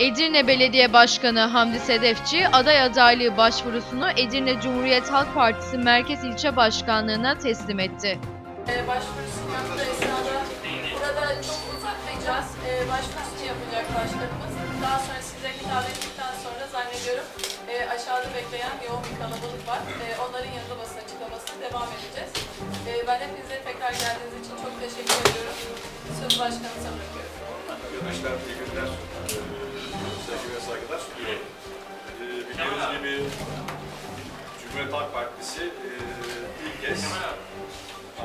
Edirne Belediye Başkanı Hamdi Sedefçi aday adaylığı başvurusunu Edirne Cumhuriyet Halk Partisi Merkez İlçe Başkanlığı'na teslim etti. Ee, başvurusunu yaptığı esnada burada çok uzatmayacağız. Ee, başvurusunu yapacak başkanımız. Daha sonra size hitap ettikten sonra zannediyorum e, aşağıda bekleyen yoğun bir kalabalık var. E, onların yanında basın açıklamasına devam edeceğiz. E, ben hepinize tekrar geldiğiniz için çok teşekkür ediyorum. Söz başkanımıza bırakıyorum. Arkadaşlar, iyi günler. Gibi Cumhuriyet Halk Partisi e, ilk kez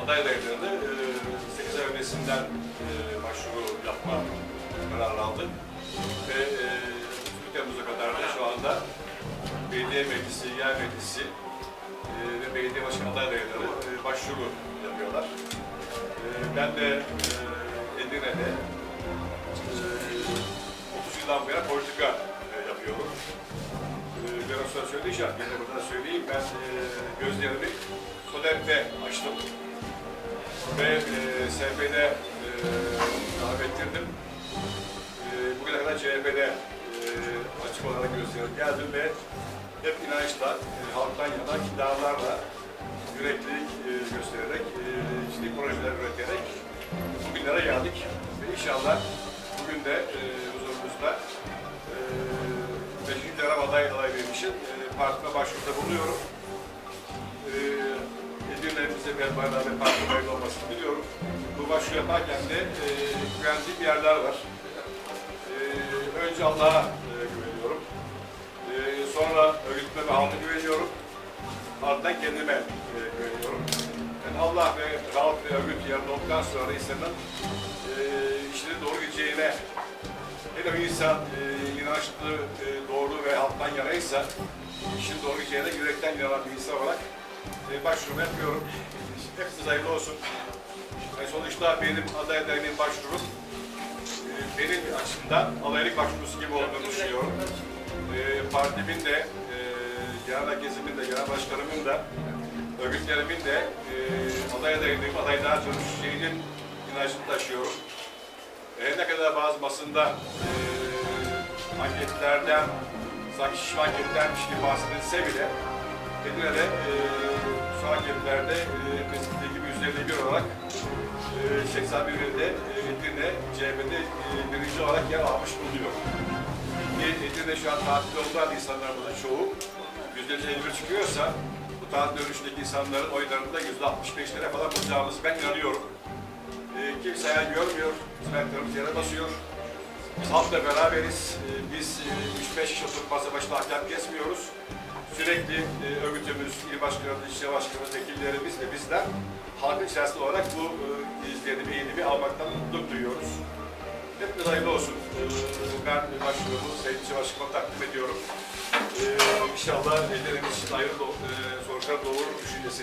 aday adaylarını e, 8 ay öncesinden e, başvuru yapma kararı aldı. Ve e, 3 Temmuz'a kadar da şu anda belediye meclisi, yer meclisi e, ve belediye başkan aday adayları e, başvuru yapıyorlar. E, ben de e, Edirne'de e, 30 yıldan bu yana politika e, yapıyorum. Söyleyeceğim, yine burada söyleyeyim. Ben e, gözlerimi SODEP'te açtım. Ve e, SP'de e, devam ettirdim. E, bugüne kadar CHP'de e, açık olarak gözlerim geldim ve hep inançla, e, halktan yana iktidarlarla yüreklilik e, göstererek, e, ciddi projeler üreterek bugünlere geldik. Ve inşallah bugün de e, huzurumuzda e, 5. dönem aday aday benim için e, partime başvuruda bulunuyorum. E, Edirne'mize bir bayrağı ve parti bayrağı olmasını biliyorum. Bu başvuru yaparken de e, güvendiğim yerler var. E, önce Allah'a e, güveniyorum. E, sonra örgütüme ve halka güveniyorum. Ardından kendime e, güveniyorum. Yani Allah ve halk ve örgüt yanında olduktan sonra insanın e, işinin doğru gideceğine hele o insan e, inançlı, e, doğru ve halktan yanaysa işin doğru gideceğine yürekten inanan bir insan olarak e, başvurumu yapıyorum. Hepiniz hayırlı olsun. Yani sonuçta benim aday adayının başvurum e, benim açımdan adaylık başvurusu gibi olduğunu düşünüyorum. E, partimin de, e, genel merkezimin de, genel başkanımın da, örgütlerimin de e, aday adaylığım, adaylığa dönüşeceğinin inancını taşıyorum. E, ne kadar bazı basında e, anketlerden, sanki şişme anketlermiş gibi bahsedilse bile Edirne'de e, şu anketlerde e, hepimizin gibi %51 olarak e, 81 ilde Edirne CHP'de e, birinci olarak yer almış bulunuyor. Edirne şu an tatil olan insanlarımızın çoğu %51 çıkıyorsa bu tatil dönüşteki insanların oylarında %65'lere falan bulacağımızı ben inanıyorum. E, kimse hayal görmüyor, hizmetlerimiz yere basıyor. Halkla beraberiz. E, biz e, 3-5 kişi oturup masa başında hakem kesmiyoruz. Sürekli e, örgütümüz, il başkanımız, ilçe başkanımız, vekillerimiz ve bizler halkın içerisinde olarak bu e, izlenimi, eğilimi almaktan mutluluk duyuyoruz. Hepiniz hayırlı olsun. E, ben başvurumu Sayın İlçe Başkanıma takdim ediyorum. E, inşallah ellerimiz için e, sonuçlar doğurur düşüncesini